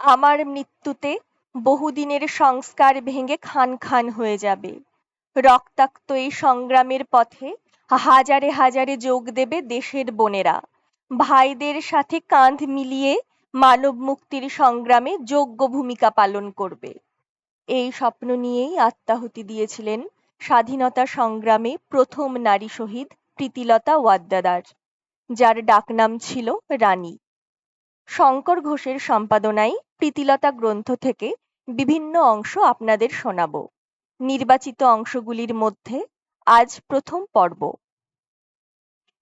আমার মৃত্যুতে বহুদিনের সংস্কার ভেঙে খান খান হয়ে যাবে। রক্তাক্ত এই সংগ্রামের পথে হাজারে হাজারে যোগ দেবে দেশের বোনেরা। ভাইদের সাথে কাঁধ মিলিয়ে মানব মুক্তির সংগ্রামে যোগ্য ভূমিকা পালন করবে। এই স্বপ্ন নিয়েই আত্মাহুতি দিয়েছিলেন স্বাধীনতা সংগ্রামে প্রথম নারী শহীদ প্রীতিলতা ওয়াদ্দেদার, যার ডাকনাম ছিল রানী। শঙ্কর ঘোষের সম্পাদনায় প্রীতিলতা গ্রন্থ থেকে বিভিন্ন অংশ আপনাদের শোনাব। নির্বাচিত অংশগুলির মধ্যে আজ প্রথম পর্ব।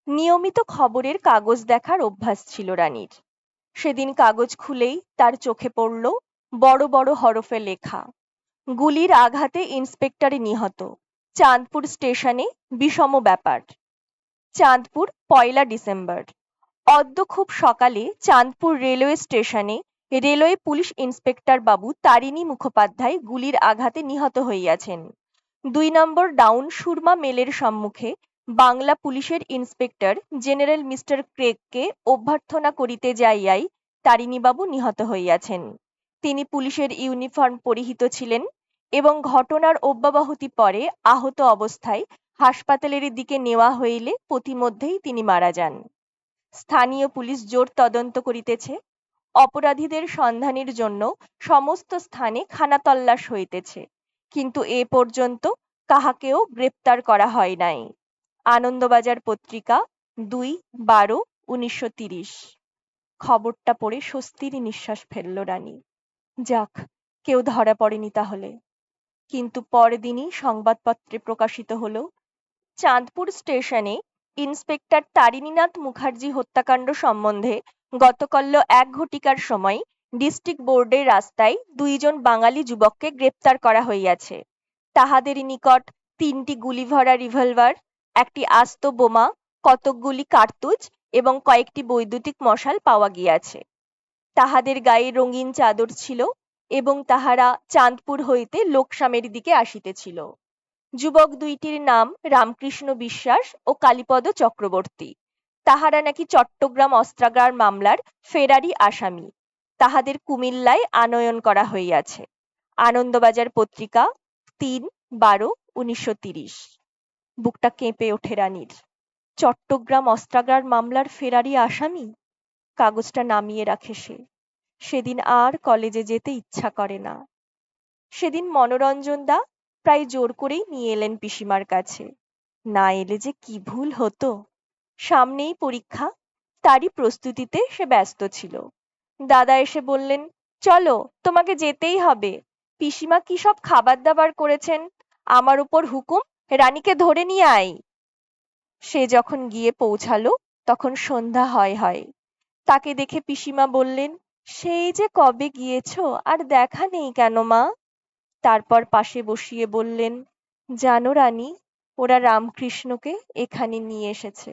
নিয়মিত খবরের কাগজ দেখার অভ্যাস ছিল রানীর। সেদিন কাগজ খুলেই তার চোখে পড়ল বড় বড় হরফে লেখা। গুলির আঘাতে ইন্সপেক্টর নিহত। চাঁদপুর স্টেশনে বিষম ব্যাপার। চাঁদপুর পয়লা ডিসেম্বর। অদ্য খুব সকালে চাঁদপুর রেলওয়ে স্টেশনে রেলওয়ে পুলিশ ইন্সপেক্টর বাবু তারিণী মুখোপাধ্যায় গুলির আঘাতে নিহত হইয়াছেন। দুই নম্বর ডাউন সুরমা মেলের সম্মুখে বাংলা পুলিশের ইন্সপেক্টর জেনারেল মিস্টার ক্রেগকে অভ্যর্থনা করিতে যাইয়াই তারিণীবাবু নিহত হইয়াছেন। তিনি পুলিশের ইউনিফর্ম পরিহিত ছিলেন এবং ঘটনার অব্যবহতি পরে আহত অবস্থায় হাসপাতালের দিকে নেওয়া হইলে পথিমধ্যেই তিনি মারা যান। স্থানীয় পুলিশ জোর তদন্ত করিতেছে। অপরাধীদের সন্ধানের জন্য সমস্ত স্থানে খানাতল্লাশ হইতেছে। কিন্তু এ পর্যন্ত কাহাকেও গ্রেপ্তার করা হয় নাই। আনন্দবাজার পত্রিকা দুই বারো উনিশশো তিরিশ। খবরটা পড়ে স্বস্তির নিঃশ্বাস ফেলল রানী। যাক, কেউ ধরা পড়েনি তাহলে। কিন্তু পরদিনই সংবাদপত্রে প্রকাশিত হল, চাঁদপুর স্টেশনে ইন্সপেক্টর তারিণীনাথ মুখার্জি হত্যাকাণ্ড সম্বন্ধে গতকল্য এক ঘটিকার সময় ডিস্ট্রিক্ট বোর্ডের রাস্তায় দুইজন বাঙালি যুবককে গ্রেপ্তার করা হইয়াছে। তাহাদের নিকট তিনটি গুলিভরা রিভলভার, একটি আস্ত বোমা, কতকগুলি কার্তুজ এবং কয়েকটি বৈদ্যুতিক মশাল পাওয়া গিয়াছে। তাহাদের গায়ে রঙিন চাদর ছিল এবং তাহারা চাঁদপুর হইতে লোকসামের দিকে আসিতেছিল। যুবক দুইটির নাম রামকৃষ্ণ বিশ্বাস ও কালীপদ চক্রবর্তী। তাহারা নাকি চট্টগ্রাম অস্ত্রাগার মামলার ফেরারি আসামি। তাহাদের কুমিল্লায় আনয়ন করা হইয়াছে। আনন্দবাজার পত্রিকা তিন বারো উনিশশো তিরিশ। বুকটা কেঁপে ওঠে রানীর। চট্টগ্রাম অস্ত্রাগার মামলার ফেরারি আসামি? কাগজটা নামিয়ে রাখে সে। সেদিন আর কলেজে যেতে ইচ্ছা করে না। সেদিন মনোরঞ্জন দা প্রায় জোর করেই নিয়ে এলেন পিসিমার কাছে। না এলে যে কি ভুল হতো? সামনেই পরীক্ষা, তারই প্রস্তুতিতে সে ব্যস্ত ছিল। দাদা এসে বললেন, চলো, তোমাকে যেতেই হবে। পিসিমা কি সব খাবার দাবার করেছেন? আমার উপর হুকুম? রানীকে ধরে নিয়ে আয়। সে যখন গিয়ে পৌঁছালো, তখন সন্ধ্যা হয় হয়। তাকে দেখে পিসিমা বললেন, সেই যে কবে গিয়েছ? আর দেখা নেই কেন মা? তারপর পাশে বসিয়ে বললেন, জানো রানী, ওরা রামকৃষ্ণকে এখানে নিয়ে এসেছে।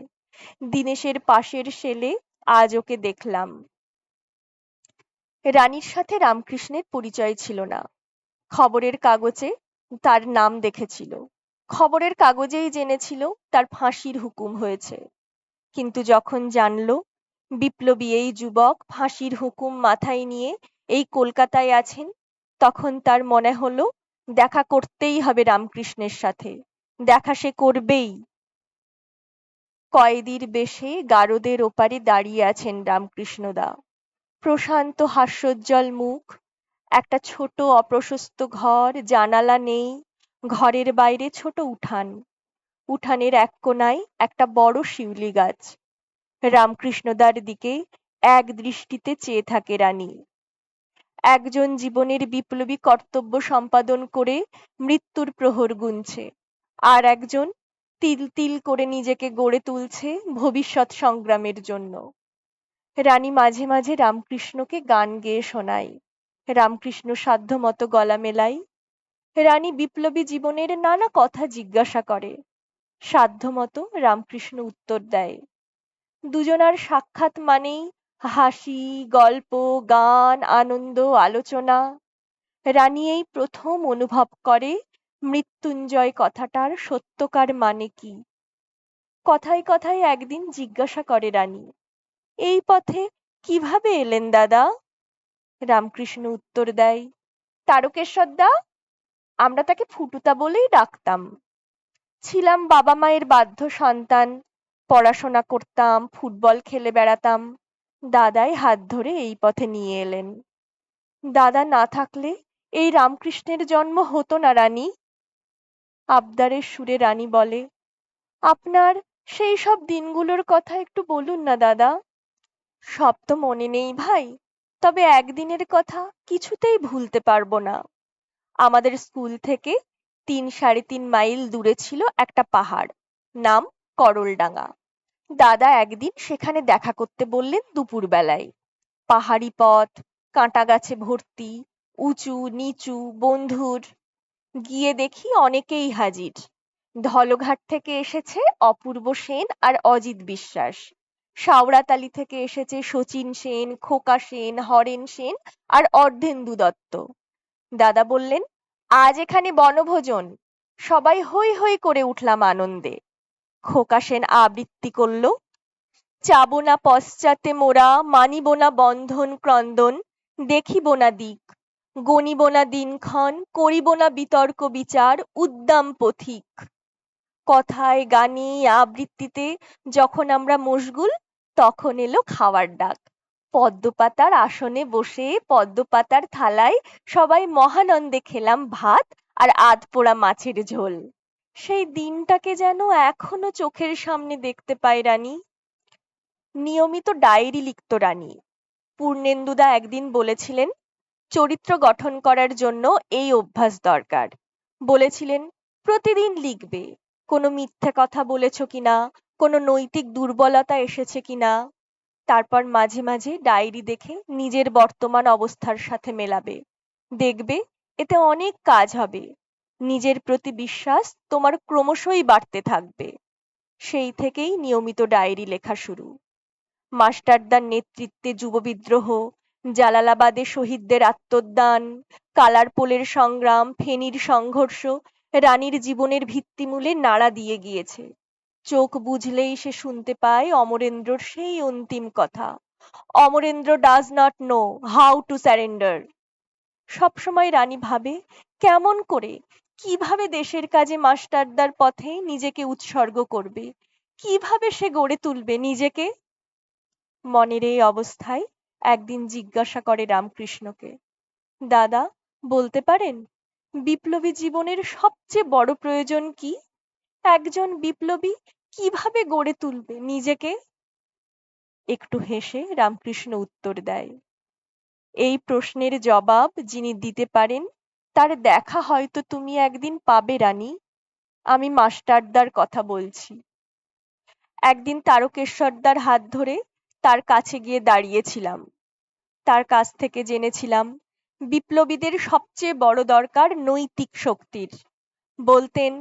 দিনেশের পাশের সেলে আজ ওকে দেখলাম। রানীর সাথে রামকৃষ্ণের পরিচয় ছিল না। খবরের কাগজে তার নাম দেখেছিল। খবরের কাগজেই জেনেছিল তার ফাঁসির হুকুম হয়েছে। কিন্তু যখন জানল, বিপ্লবী এই যুবক ফাঁসির হুকুম মাথায় নিয়ে এই কলকাতায় আছেন তখন তার মনে হলো, দেখা করতেই হবে রামকৃষ্ণের সাথে। দেখা সে করবেই। কয়েদির বেশে গারদের ওপারে দাঁড়িয়ে আছেন রামকৃষ্ণদা। প্রশান্ত হাস্যোজ্জ্বল মুখ, একটা ছোট অপ্রশস্ত ঘর, জানালা নেই, ঘরের বাইরে ছোট উঠান। উঠানের এক কোনায় একটা বড় শিউলি গাছ। রামকৃষ্ণদার দিকে এক দৃষ্টিতে চেয়ে থাকে রানী। একজন জীবনের বিপ্লবী কর্তব্য সম্পাদন করে মৃত্যুর প্রহর গুনছে। আর একজন তিল তিল করে নিজেকে গড়ে তুলছে ভবিষ্যৎ সংগ্রামের জন্য। রানী মাঝে মাঝে রামকৃষ্ণকে গান গেয়ে শোনায়। রামকৃষ্ণ সাধ্যমতো গলা মেলাই রানী বিপ্লবী জীবনের নানা কথা জিজ্ঞাসা করে। সাধ্যমতো রামকৃষ্ণ উত্তর দেয়। দুজনার সাক্ষাৎ মানেই হাসি, গল্প, গান, আনন্দ, আলোচনা। রানী এই প্রথম অনুভব করে মৃত্যুঞ্জয় কথাটার সত্যকার মানে কি। কথায় কথায় একদিন জিজ্ঞাসা করে রানী, এই পথে কীভাবে এলেন দাদা? রামকৃষ্ণ উত্তর দেয়, তারকেশ্বর দা, আমরা তাকে ফুটুতা বলেই ডাকতাম। ছিলাম বাবা মায়ের বাধ্য সন্তান, পড়াশোনা করতাম, ফুটবল খেলে বেড়াতাম। দাদাই হাত ধরে এই পথে নিয়ে এলেন। দাদা না থাকলে এই রামকৃষ্ণের জন্ম হতো না, রানী। আবদারের সুরে রানী বলে, আপনার সেই সব দিনগুলোর কথা একটু বলুন না, দাদা। সব তো মনে নেই ভাই, তবে একদিনের কথা কিছুতেই ভুলতে পারব না। আমাদের স্কুল থেকে তিন সাড়ে তিন মাইল দূরে ছিল একটা পাহাড়, নাম করলডাঙ্গা। দাদা একদিন সেখানে দেখা করতে বললেন দুপুরবেলায়। পাহাড়ি পথ, কাঁটা গাছে ভর্তি, উঁচু, নিচু, বন্ধুর। গিয়ে দেখি অনেকেই হাজির। ধলঘাট থেকে এসেছে অপূর্ব সেন আর অজিত বিশ্বাস। শাওড়াতালি থেকে এসেছে শচীন সেন, খোকা সেন, হরেন সেন আর অর্ধেন্দু দত্ত। দাদা বললেন, আজ এখানে বনভোজন। সবাই হৈ হৈ করে উঠলাম আনন্দে। খোকা সেন আবৃত্তি করল। চাব না পশ্চাতে মোরা, মানিব না বন্ধন ক্রন্দন, দেখিব না দিক। গণিব না দিনক্ষণ, করিব না বিতর্ক বিচার, উদ্দাম পথিক। কথায় গানে আবৃত্তিতে যখন আমরা মশগুল, তখন এলো খাওয়ার ডাক। পদ্মপাতার আসনে বসে পদ্মপাতার থালায় সবাই মহানন্দে খেলাম ভাত আর আধপোড়া মাছের ঝোল। সেই দিনটাকে যেন এখনও চোখের সামনে দেখতে পাই রানী। নিয়মিত ডায়েরি লিখত রানী। পূর্ণেন্দুদা একদিন বলেছিলেন, চরিত্র গঠন করার জন্য এই অভ্যাস দরকার। বলেছিলেন, প্রতিদিন লিখবে। কোনো মিথ্যে কথা বলেছ কিনা? কোনো নৈতিক দুর্বলতা এসেছে কিনা? তারপর মাঝে মাঝে ডায়েরি দেখে নিজের বর্তমান অবস্থার সাথে মেলাবে। দেখবে, এতে অনেক কাজ হবে। নিজের প্রতি বিশ্বাস তোমার ক্রমশই বাড়তে থাকবে। সেই থেকেই নিয়মিত ডায়েরি লেখা শুরু। মাস্টারদার নেতৃত্বে যুব বিদ্রোহ, জালালাবাদে শহীদদের আত্মদান, কালারপোলের সংগ্রাম, ফেনীর সংঘর্ষ রানীর জীবনের ভিত্তিমূলে নাড়া দিয়ে গিয়েছে। চোখ বুঝলেই সে শুনতে পায় অমরেন্দ্রর সেই অন্তিম কথা। Amarendra does not know how to surrender সবসময় রানী ভাবে, কেমন করে? কীভাবে দেশের কাজে মাস্টারদার পথে নিজেকে উৎসর্গ করবে? কীভাবে সে গড়ে তুলবে নিজেকে? মনের এই অবস্থায় একদিন জিজ্ঞাসা করে রামকৃষ্ণকে, দাদা, বলতে পারেন, বিপ্লবী জীবনের সবচেয়ে বড় প্রয়োজন কি? একজন বিপ্লবী কীভাবে গড়ে তুলবে নিজেকে? একটু হেসে রামকৃষ্ণ উত্তর দেয়, এই প্রশ্নের জবাব যিনি দিতে পারেন তার দেখা হয়তো তুমি একদিন পাবে, রানী। আমি মাস্টারদার কথা বলছি। একদিন তারকেশ্বরদার হাত ধরে তার কাছে গিয়ে দাঁড়িয়েছিলাম। তার কাছ থেকে জেনেছিলাম, বিপ্লবীদের সবচেয়ে বড় দরকার নৈতিক শক্তির। বলতেন,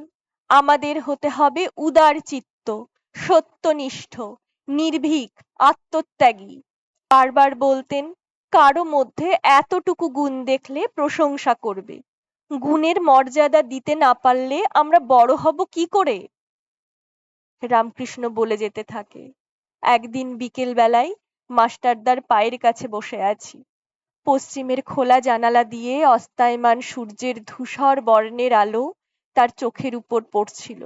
আমাদের হতে হবে উদার চিত্ত, সত্যনিষ্ঠ, নির্ভীক, আত্মত্যাগী। বারবার বলতেন কারও মধ্যে এতটুকু গুণ দেখলে প্রশংসা করবে। গুণের মর্যাদা দিতে না পারলে আমরা বড় হব কি করে? রামকৃষ্ণ বলে যেতে থাকে, একদিন বিকেল বেলায় মাস্টারদার পায়ের কাছে বসে আছি। পশ্চিমের খোলা জানালা দিয়ে অস্তায়মান সূর্যের ধূসর বর্ণের আলো তার চোখের উপর পড়ছিল।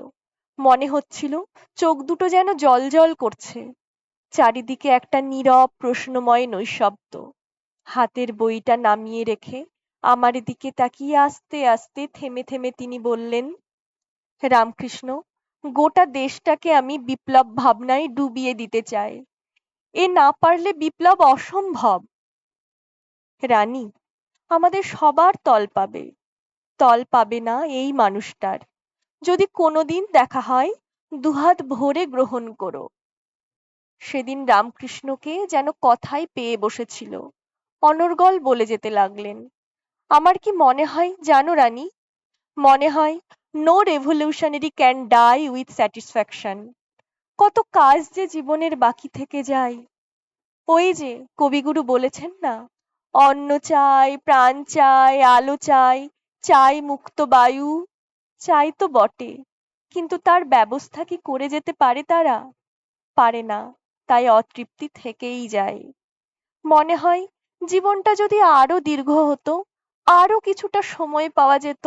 মনে হচ্ছিল চোখ দুটো যেন জল করছে। চারিদিকে একটা নীরব প্রশ্নময় নৈশব্দ। হাতের বইটা নামিয়ে রেখে আমার দিকে তাকিয়ে আস্তে আস্তে থেমে থেমে তিনি বললেন, রামকৃষ্ণ, গোটা দেশটাকে আমি বিপ্লব ভাবনায় ডুবিয়ে দিতে চাই। এ না পারলে বিপ্লব অসম্ভব। রানী, আমাদের সবার তল পাবে। তল পাবে না এই মানুষটার। যদি কোনোদিন দেখা হয়, দুহাত ভরে গ্রহণ করো। সেদিন রামকৃষ্ণকে যেন কথায় পেয়ে বসেছিল। অনর্গল বলে যেতে লাগলেন। আমার কি মনে হয় জানো রানী? মনে হয় no revolutionary can die with satisfaction কত কাজ যে জীবনের বাকি থেকে যায়। ওই যে কবিগুরু বলেছেন না, অন্ন চাই, প্রাণ চাই, আলো চাই চাই মুক্ত বায়ু। চাই তো বটে, কিন্তু তার ব্যবস্থা কি করে যেতে পারে তারা? পারে না, তাই অতৃপ্তি থেকেই যায়। মনে হয় জীবনটা যদি আরও দীর্ঘ হতো, আরও কিছুটা সময় পাওয়া যেত,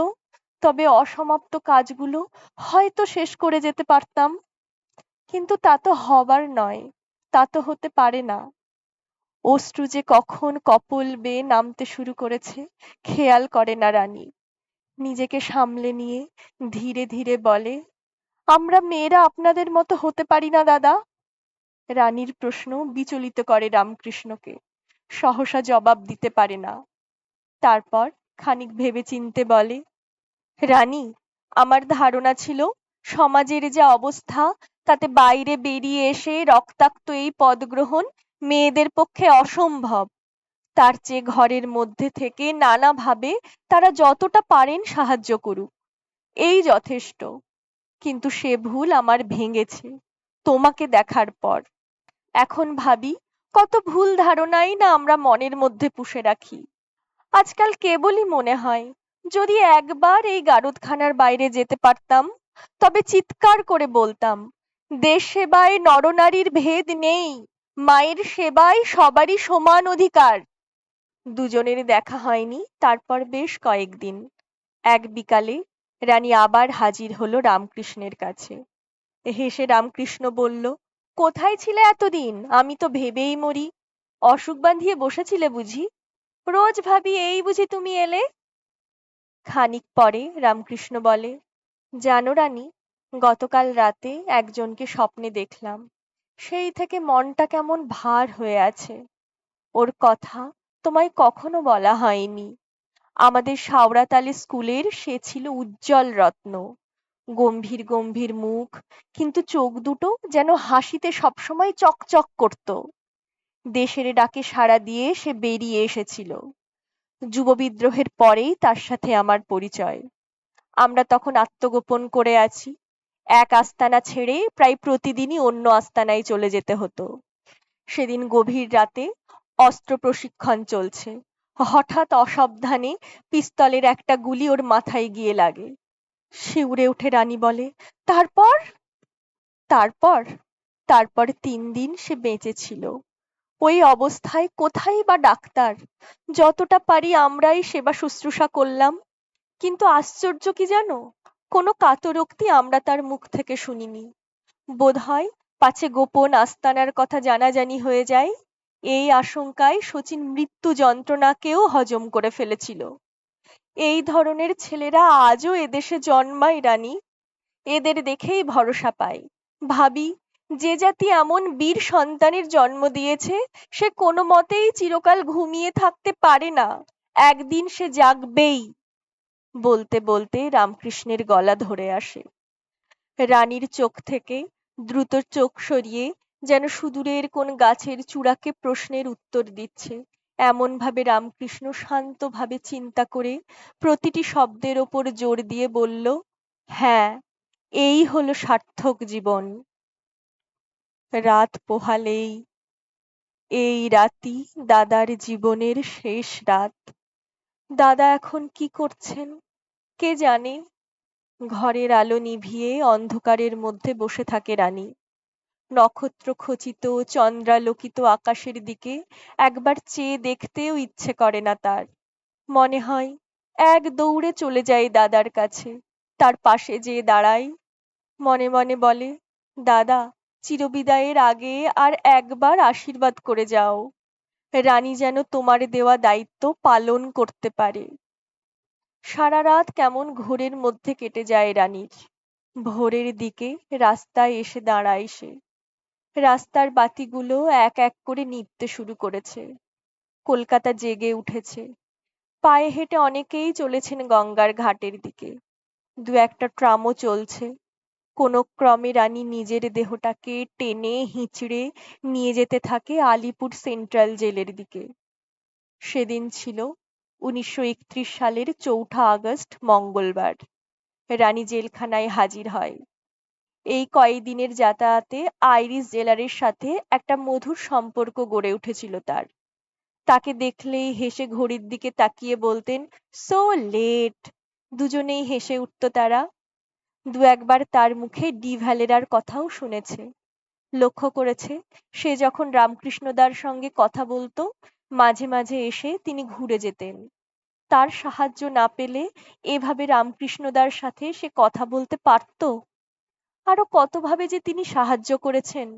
তবে অসমাপ্ত কাজগুলো হয়তো শেষ করে যেতে পারতাম। কিন্তু তা তো হবার নয়, তা তো হতে পারে না। অশ্রু যে কখন কপল বেয়ে নামতে শুরু করেছে, খেয়াল করে না রানী। নিজেকে সামলে নিয়ে ধীরে ধীরে বলে, আমরা মেয়েরা আপনাদের মতো হতে পারি না, দাদা? রানীর প্রশ্ন বিচলিত করে রামকৃষ্ণকে। সহসা জবাব দিতে পারে না। তারপর খানিক ভেবেচিন্তে বলে, রানী, আমার ধারণা ছিল সমাজের যা অবস্থা, তাতে বাইরে বেরিয়ে এসে রক্তাক্ত এই পদগ্রহণ মেয়েদের পক্ষে অসম্ভব। তার চেয়ে ঘরের মধ্যে থেকে নানাভাবে তারা যতটা পারেন সাহায্য করুক। এই যথেষ্ট। কিন্তু সে ভুল আমার ভেঙেছে। তোমাকে দেখার পর। এখন ভাবি কত ভুল ধারণাই না আমরা মনের মধ্যে পুষে রাখি। আজকাল কেবলই মনে হয়, যদি একবার এই গারদখানার বাইরে যেতে পারতাম, তবে চিৎকার করে বলতাম, দেশ সেবায় নরনারীর ভেদ নেই, মায়ের সেবায় সবারই সমান অধিকার। দুজনের দেখা হয়নি, তারপর বেশ কয়েকদিন। এক বিকালে রানী আবার হাজির হলো রামকৃষ্ণের কাছে। হেসে রামকৃষ্ণ বলল কোথায় ছিলে এতদিন? আমি তো ভেবেই মরি। অসুখ বাঁধিয়ে বসেছিলে বুঝি? রোজ ভাবি এই বুঝি তুমি এলে। খানিক পরে রামকৃষ্ণ বলে, জানো রানী, গতকাল রাতে একজনকে স্বপ্নে দেখলাম। সেই থেকে মনটা কেমন ভার হয়ে আছে। ওর কথা তোমায় কখনো বলা হয়নি। আমাদের শাওড়াতালে স্কুলের সে ছিল উজ্জ্বল রত্ন। গম্ভীর গম্ভীর মুখ, কিন্তু চোখ দুটো যেন হাসিতে সবসময় চকচক করত। দেশের ডাকে সাড়া দিয়ে সে বেরিয়ে এসেছিল। যুব বিদ্রোহের পরেই তার সাথে আমার পরিচয়। আমরা তখন আত্মগোপন করে আছি। এক আস্তানা ছেড়ে প্রায় প্রতিদিনই অন্য আস্তানায় চলে যেতে হতো। সেদিন গভীর রাতে অস্ত্র প্রশিক্ষণ চলছে। হঠাৎ অসাবধানে পিস্তলের একটা গুলি ওর মাথায় গিয়ে লাগে। শিউরে উঠে রানী বলে, তারপর? তারপর তারপর তিন দিন সে বেঁচে ছিল। ওই অবস্থায় কোথায় বা ডাক্তার? যতটা পারি আমরাই সেবা শুশ্রূষা করলাম। কিন্তু আশ্চর্য কি জানো? কোনো কাতরোক্তি আমরা তার মুখ থেকে শুনিনি। বোধহয় পাছে গোপন আস্তানার কথা জানাজানি হয়ে যায়। এই আশঙ্কায় শচীন মৃত্যু যন্ত্রণাকেও হজম করে ফেলেছিল। এই ধরনের ছেলেরা আজও এদেশে জন্মায়, রানী। এদের দেখেই ভরসা পায় ভাবি, যে জাতি এমন বীর সন্তানের জন্ম দিয়েছে, সে কোনো মতেই চিরকাল ঘুমিয়ে থাকতে পারে না। একদিন সে জাগবেই, বলতে বলতে রামকৃষ্ণের গলা ধরে আসে। রানীর চোখ থেকে দ্রুত চোখ সরিয়ে যেন সুদূরের কোন গাছের চূড়াকে প্রশ্নের উত্তর দিচ্ছে। এমন ভাবে রামকৃষ্ণ শান্তভাবে চিন্তা করে প্রতিটি শব্দের ওপর জোর দিয়ে বলল হ্যাঁ এই হলো সার্থক জীবন। রাত পোহালেই, এই রাতি দাদার জীবনের শেষ রাত। দাদা এখন কি করছেন? কে জানে? ঘরের আলো নিভিয়ে অন্ধকারের মধ্যে বসে থাকে রানী। নক্ষত্র খচিত, চন্দ্রালোকিত আকাশের দিকে একবার চেয়ে দেখতেও ইচ্ছে করে না তার। মনে হয়, এক দৌড়ে চলে যায় দাদার কাছে, তার পাশে যেয়ে দাঁড়াই। মনে মনে বলে, দাদা, চিরবিদায়ের আগে আর একবার আশীর্বাদ করে যাও। রানী যেন তোমার দেওয়া দায়িত্ব পালন করতে পারে। সারা রাত কেমন ঘোরের মধ্যে কেটে যায় রানীর। ভোরের দিকে রাস্তায় এসে দাঁড়ায় সে। রাস্তার বাতিগুলো এক এক করে নিভতে শুরু করেছে। কলকাতা জেগে উঠেছে। পায়ে হেঁটে অনেকেই চলেছেন গঙ্গার ঘাটের দিকে। দু একটা ট্রামও চলছে। কোনো ক্রমে রানী নিজের দেহটাকে টেনে, হিঁচড়ে নিয়ে যেতে থাকে আলিপুর সেন্ট্রাল জেলের দিকে। সেদিন ছিল উনিশশো একত্রিশ সালের চৌঠা আগস্ট মঙ্গলবার। রানী জেলখানায় হাজির হয়। এই কয়েকদিনের যাতায়াতে আইরিস জেলারের সাথে একটা মধুর সম্পর্ক গড়ে উঠেছিল তার। তাকে দেখলেই হেসে ঘড়ির দিকে তাকিয়ে বলতেন, সো লেট। দুজনেই হেসে উঠত তারা। দু একবার তার মুখে ডি ভ্যালেরার কথাও শুনেছে। লক্ষ্য করেছে, সে যখন রামকৃষ্ণদার সঙ্গে কথা বলতো, মাঝে মাঝে এসে তিনি ঘুরে যেতেন। তার সাহায্য না পেলে এভাবে রামকৃষ্ণদার সাথে সে কথা বলতে পারত? আরও কতভাবে যে তিনি সাহায্য করেছেন।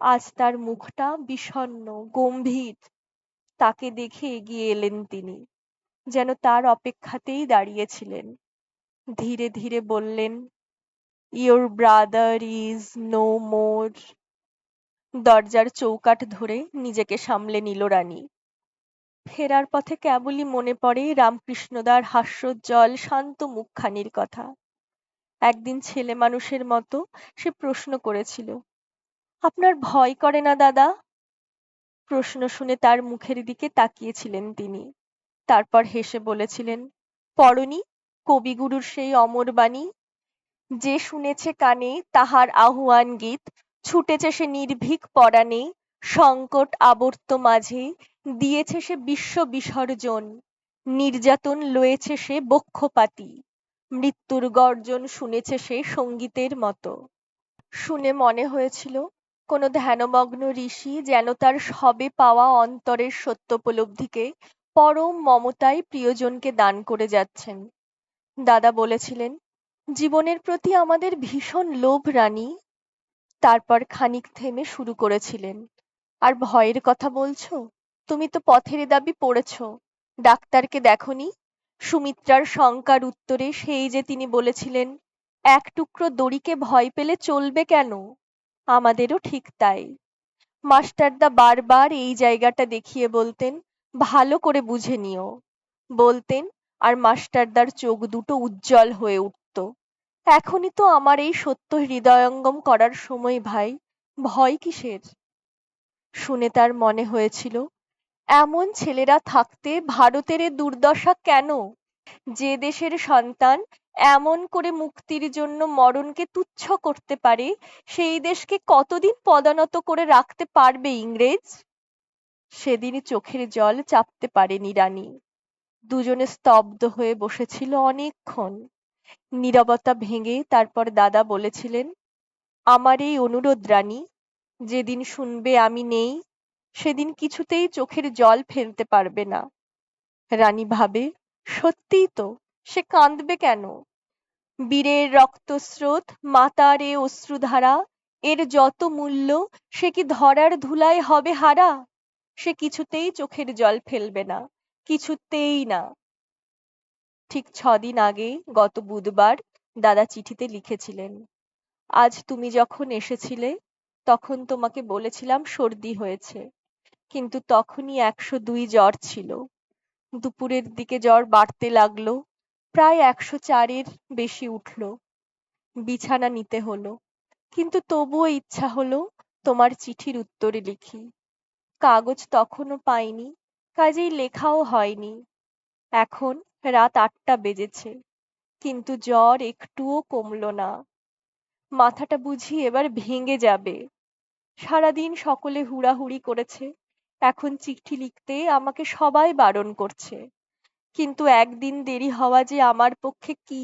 আজ তার মুখটা বিষণ্ণ, গম্ভীর। তাকে দেখে এগিয়ে এলেন তিনি, যেন তার অপেক্ষাতেই দাঁড়িয়েছিলেন। ধীরে ধীরে বললেন your brother is no more দরজার চৌকাঠ ধরে নিজেকে সামলে নিল রানী। ফেরার পথে কেবলই মনে পড়ে রামকৃষ্ণদার হাস্যোজ্জ্বল শান্ত মুখখানির কথা। একদিন ছেলে মানুষের মতো সে প্রশ্ন করেছিল, আপনার ভয় করে না, দাদা? প্রশ্ন শুনে তার মুখের দিকে তাকিয়েছিলেন তিনি। তারপর হেসে বলেছিলেন, পড়নি, কবিগুরুর সেই অমর বাণী? যে শুনেছে কানে তাহার আহ্বান গীত, ছুটেছে সে নির্ভীক পরাণে, সংকট আবর্ত মাঝে দিয়েছে সে বিশ্ব বিসর্জন, নির্যাতন লয়েছে সে বক্ষপাতি। মৃত্যুর গর্জন শুনেছে সে সঙ্গীতের মতো। শুনে মনে হয়েছিল, কোনো ধ্যানমগ্ন ঋষি যেন তার সবে পাওয়া অন্তরের সত্যোপলব্ধিকে পরম মমতায় প্রিয়জনকে দান করে যাচ্ছেন। দাদা বলেছিলেন, জীবনের প্রতি আমাদের ভীষণ লোভ রানী। তারপর খানিক থেমে শুরু করেছিলেন, আর ভয়ের কথা বলছো? তুমি তো পথের দাবি পড়েছ। ডাক্তারকে দেখনি? সুমিত্রার শঙ্কার উত্তরে সেই যে তিনি বলেছিলেন, এক টুকরো দড়িকে ভয় পেলে চলবে কেন? আমাদেরও ঠিক তাই। মাস্টারদা বারবার এই জায়গাটা দেখিয়ে বলতেন, ভালো করে বুঝে নিও। বলতেন, আর মাস্টারদার চোখ দুটো উজ্জ্বল হয়ে উঠত। এখনই তো আমার এই সত্য হৃদয়ঙ্গম করার সময়, ভাই। ভয় কিসের? শুনে তার মনে হয়েছিল এমন ছেলেরা থাকতে ভারতের দুর্দশা কেন? যে দেশের সন্তান এমন করে মুক্তির জন্য মরণকে তুচ্ছ করতে পারে, সেই দেশকে কতদিন পদানত করে রাখতে পারবে ইংরেজ? সেদিন চোখের জল চাপতে পারেনি রানী। দুজনে স্তব্ধ হয়ে বসেছিল অনেকক্ষণ। নীরবতা ভেঙে তারপর দাদা বলেছিলেন, আমার এই অনুরোধ রানী, যেদিন শুনবে আমি নেই সেদিন কিছুতেই চোখের জল ফেলতে পারবে না। রানী ভাবে, সত্যিই তো, সে কাঁদবে কেন? বীরের রক্তস্রোত, মাতার এ অশ্রুধারা, এর যত মূল্য, সে কি ধরার ধুলায় হবে হারা? সে কিছুতেই চোখের জল ফেলবে না, কিছুতেই না। ঠিক ছদিন আগে, গত বুধবার, দাদা চিঠিতে লিখেছিলেন, আজ তুমি যখন এসেছিলে, তখন তোমাকে বলেছিলাম সর্দি হয়েছে। কিন্তু তখনই একশো দুই জ্বর ছিল। দুপুরের দিকে জ্বর বাড়তে লাগল, প্রায় একশো চারের বেশি উঠল। বিছানা নিতে হলো, কিন্তু তবুও ইচ্ছা হলো তোমার চিঠির উত্তরে লিখি। কাগজ তখনও পাইনি, কাজেই লেখাও হয়নি। এখন রাত আটটা বেজেছে, কিন্তু জ্বর একটুও কমল না। মাথাটা বুঝি এবার ভেঙে যাবে। সারাদিন সকলে হুড়াহুড়ি করেছে এখন চিঠি লিখতে আমাকে সবাই বারণ করছে। কিন্তু একদিন দেরি হওয়া যে আমার পক্ষে কি,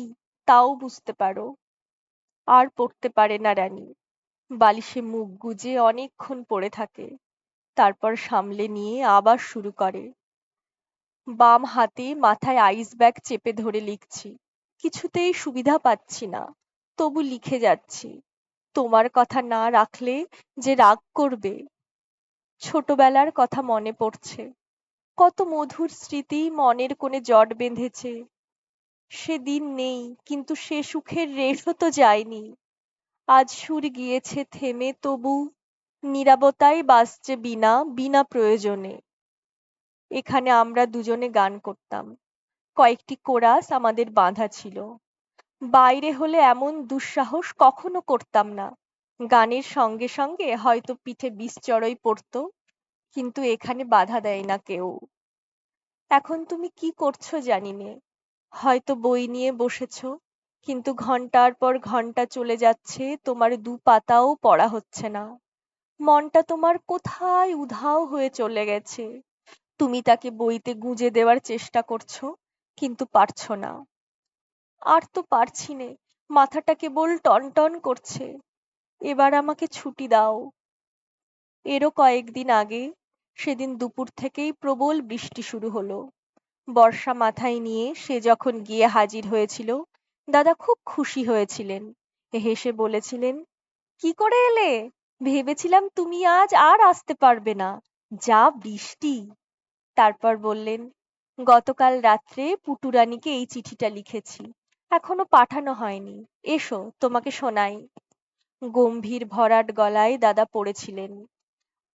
তাও বুঝতে পারো। আর পড়তে পারে না রানী। বালিশে মুখ গুজে অনেকক্ষণ পড়ে থাকে। তারপর সামলে নিয়ে আবার শুরু করে। বাম হাতে মাথায় আইস ব্যাগ চেপে ধরে লিখছি। কিছুতেই সুবিধা পাচ্ছি না। তবু লিখে যাচ্ছি। তোমার কথা না রাখলে যে রাগ করবে ছোটবেলার কথা মনে পড়ছে। কত মধুর স্মৃতি মনের কোণে জট বেঁধেছে। সে দিন নেই, কিন্তু সে সুখের রেশও তো যায়নি। আজ সুর গিয়েছে থেমে, তবু নীরবতাই বাজছে বিনা বিনা প্রয়োজনে। এখানে আমরা দুজনে গান করতাম। কয়েকটি কোরাস আমাদের বাঁধা ছিল। বাইরে হলে এমন দুঃসাহস কখনো করতাম না। গানের সঙ্গে সঙ্গে হয়তো পিঠে বিষ পড়তো, কিন্তু এখানে বাধা দেয় না কেউ। এখন তুমি কি করছ জানি নে? হয়তো বই নিয়ে বসেছ, কিন্তু ঘণ্টার পর ঘণ্টা চলে যাচ্ছে, তোমার দু পাতাও পড়া হচ্ছে না। মনটা তোমার কোথায় উধাও হয়ে চলে গেছে। তুমি তাকে বইতে গুঁজে দেওয়ার চেষ্টা করছ, কিন্তু পারছ না। আর তো পারছি নে, মাথাটা কেবল টনটন করছে। এবার আমাকে ছুটি দাও। এরও কয়েকদিন আগে সেদিন দুপুর থেকেই প্রবল বৃষ্টি শুরু হলো। বর্ষা মাথায় নিয়ে সে যখন গিয়ে হাজির হয়েছিল, দাদা খুব খুশি হয়েছিলেন। হেসে বলেছিলেন, কি করে এলে? ভেবেছিলাম তুমি আজ আর আসতে পারবে না। যা বৃষ্টি। তারপর বললেন, গতকাল রাত্রে পুটুরানীকে এই চিঠিটা লিখেছি। এখনও পাঠানো হয়নি। এসো, তোমাকে শোনাই। গম্ভীর ভরাট গলায় দাদা পড়েছিলেন।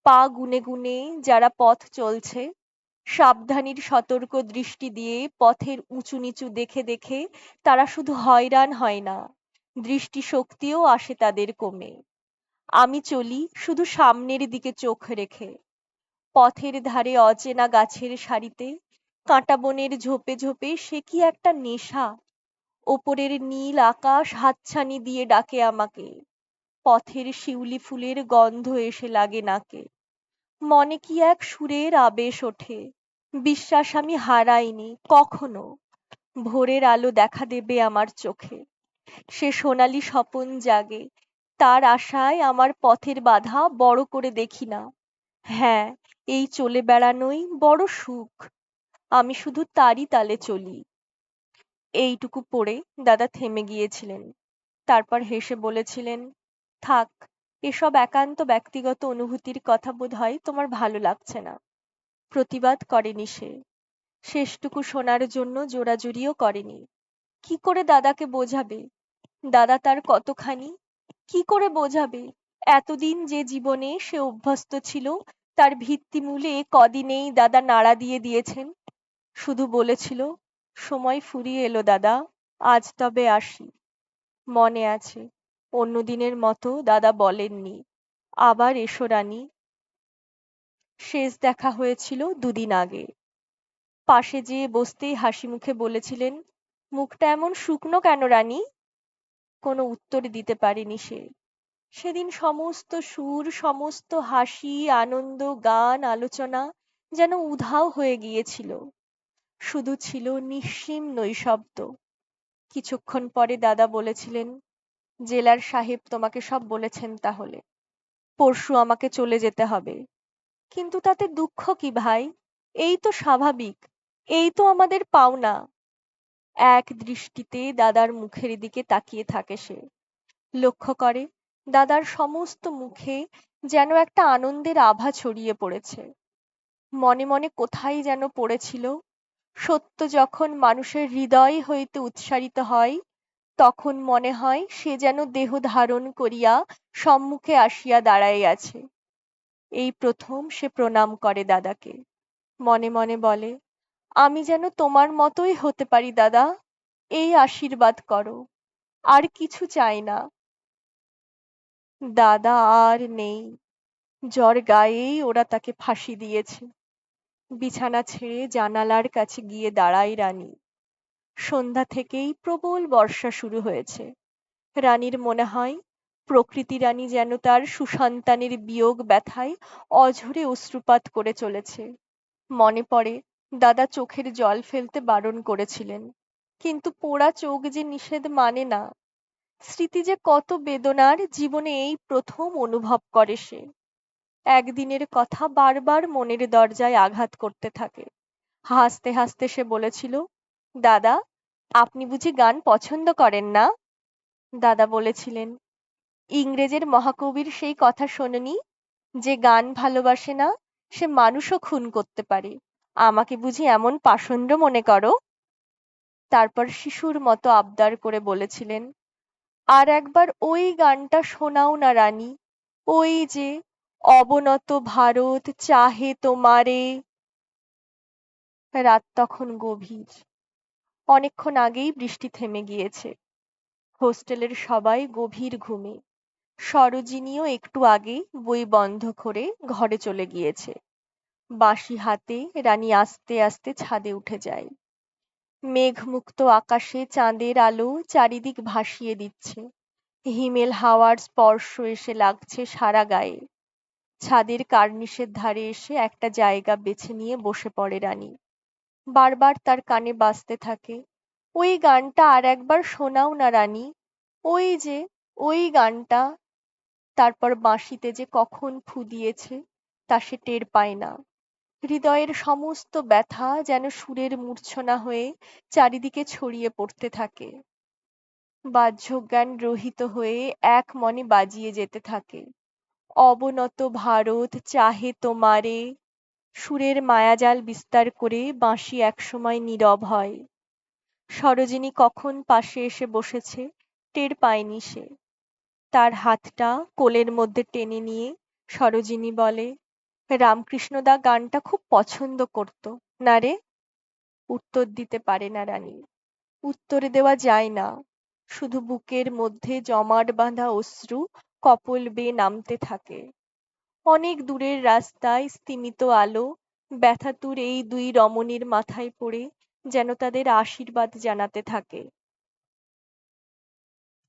পা গুনে গুনে যারা পথ চলছে, সাবধানীর সতর্ক দৃষ্টি দিয়ে পথের উঁচু নিচু দেখে দেখে তারা শুধু হয়রান হয় না দৃষ্টি শক্তিও আসে তাদের কমে। আমি চলি শুধু সামনের দিকে চোখ রেখে। পথের ধারে অচেনা গাছের সারিতে, কাঁটা বনের ঝোপে ঝোপে সে কি একটা নেশা? ওপরের নীল আকাশ হাতছানি দিয়ে ডাকে আমাকে। পথের শিউলি ফুলের গন্ধ এসে লাগে নাকে। মনে কি এক সুরের আবেশ ওঠে। বিশ্বাস আমি হারাইনি, কখনো। ভোরের আলো দেখা দেবে আমার চোখে। সে সোনালি স্বপন জাগে। তার আশায় আমার পথের বাধা বড় করে দেখি না। হ্যাঁ এই চলে বেড়ানোই বড় সুখ। আমি শুধু তারই তালে চলি। এইটুকু পড়ে দাদা থেমে গিয়েছিলেন। তারপর হেসে বলেছিলেন থাক, এসব একান্ত ব্যক্তিগত অনুভূতির কথা বোধ হয় তোমার ভালো লাগছে না। প্রতিবাদ করেনি সে। শেষটুকু শোনার জন্য জোরাজুরিও করেনি। কি করে দাদাকে বোঝাবে? দাদা তার কতখানি? কি করে বোঝাবে? এতদিন যে জীবনে সে অভ্যস্ত ছিল, তার ভিত্তিমূলে কদিনেই দাদা নাড়া দিয়ে দিয়েছেন। শুধু বলেছিল, সময় ফুরিয়ে এলো দাদা, আজ তবে আসি। মনে আছে। অন্যদিনের মতো দাদা বলেননি। আবার এসো রানী। শেষ দেখা হয়েছিল দুদিন আগে। পাশে যেয়ে বসতেই হাসি মুখে বলেছিলেন, মুখটা এমন শুকনো কেন রানী? কোনো উত্তর দিতে পারেনি সে। সেদিন সমস্ত সুর, সমস্ত হাসি, আনন্দ, গান, আলোচনা যেন উধাও হয়ে গিয়েছিল। শুধু ছিল নিঃসীম নৈশব্দ। কিছুক্ষণ পরে দাদা বলেছিলেন জেলার সাহেব তোমাকে সব বলেছেন তাহলে। পরশু আমাকে চলে যেতে হবে। কিন্তু তাতে দুঃখ কি ভাই? এই তো স্বাভাবিক, এই তো আমাদের পাওনা। এক দৃষ্টিতে দাদার মুখের দিকে তাকিয়ে থাকে সে। লক্ষ্য করে, দাদার সমস্ত মুখে যেন একটা আনন্দের আভা ছড়িয়ে পড়েছে। মনে মনে কোথায় যেন পড়েছিল, সত্য যখন মানুষের হৃদয় হইতে উৎসারিত হয় তখন মনে হয় সে যেন দেহ ধারণ করিয়া সম্মুখে আসিয়া দাঁড়াইয়াছে। এই প্রথম সে প্রণাম করে দাদাকে। মনে মনে বলে, আমি যেন তোমার মতোই হতে পারি দাদা, এই আশীর্বাদ করো, আর কিছু চাই না। দাদা আর নেই, জ্বর গায়েই ওরা তাকে ফাঁসি দিয়েছে। বিছানা ছেড়ে জানালার কাছে গিয়ে দাঁড়ায় রানী। সন্ধ্যা থেকেই প্রবল বর্ষা শুরু হয়েছে। রানীর মনে হয়, প্রকৃতি রানী যেন তার সুসন্তানের বিয়োগ ব্যথায় অঝরে অশ্রুপাত করে চলেছে। মনে পড়ে, দাদা চোখের জল ফেলতে বারণ করেছিলেন। কিন্তু পোড়া চোখ যে নিষেধ মানে না। স্মৃতি যে কত বেদনার, জীবনে এই প্রথম অনুভব করে সে। একদিনের কথা বারবার মনের দরজায় আঘাত করতে থাকে। হাসতে হাসতে সে বলেছিল, দাদা আপনি বুঝি গান পছন্দ করেন না? দাদা বলেছিলেন, ইংরেজের মহাকবির সেই কথা শোনেনি? যে গান ভালোবাসে না, সে মানুষও খুন করতে পারে। আমাকে বুঝি এমন পাষণ্ড মনে করো? তারপর শিশুর মতো আবদার করে বলেছিলেন, আর একবার ওই গানটা শোনাও না রানী, ওই যে, অবনত ভারত চাহে তোমারে। রাত তখন গভীর। অনেকক্ষণ আগেই বৃষ্টি থেমে গিয়েছে। হোস্টেলের সবাই গভীর ঘুমে। সরোজিনীও একটু আগে বই বন্ধ করে ঘরে চলে গিয়েছে। বাঁশি হাতে রানী আস্তে আস্তে ছাদে উঠে যায়। মেঘমুক্ত আকাশে চাঁদের আলো চারিদিক ভাসিয়ে দিচ্ছে। হিমেল হাওয়ার স্পর্শ এসে লাগছে সারা গায়ে। ছাদের কার্নিশের ধারে এসে একটা জায়গা বেছে নিয়ে বসে পড়ে রানী। বারবার তার কানে বাজতে থাকে। ওই গানটা আর একবার শোনাও না, রানী। ওই যে, ওই গানটা। তারপর বাঁশিতে যে কখন ফু দিয়েছে তা সে টের পায় না। হৃদয়ের সমস্ত ব্যথা যেন সুরের মূর্ছনা হয়ে চারিদিকে ছড়িয়ে পড়তে থাকে। বাহ্যজ্ঞান রহিত হয়ে এক মনে বাজিয়ে যেতে থাকে। অবনত ভারত চাহে তোমারে সুরের মায়াজাল বিস্তার করে বাঁশি একসময় নীরব হয়। সরোজিনী কখন পাশে এসে বসেছে, টের পায়নি সে। তার হাতটা কোলের মধ্যে টেনে নিয়ে সরোজিনী বলে রামকৃষ্ণদা গানটা খুব পছন্দ করত। না রে। উত্তর দিতে পারে না রানী। উত্তর দেওয়া যায় না। শুধু বুকের মধ্যে জমাট বাঁধা অশ্রু কপল বেয়ে নামতে থাকে। অনেক দূরের রাস্তায় স্তিমিত আলো ব্যথাতুর এই দুই রমণীর মাথায় পড়ে যেন তাদের আশীর্বাদ জানাতে থাকে।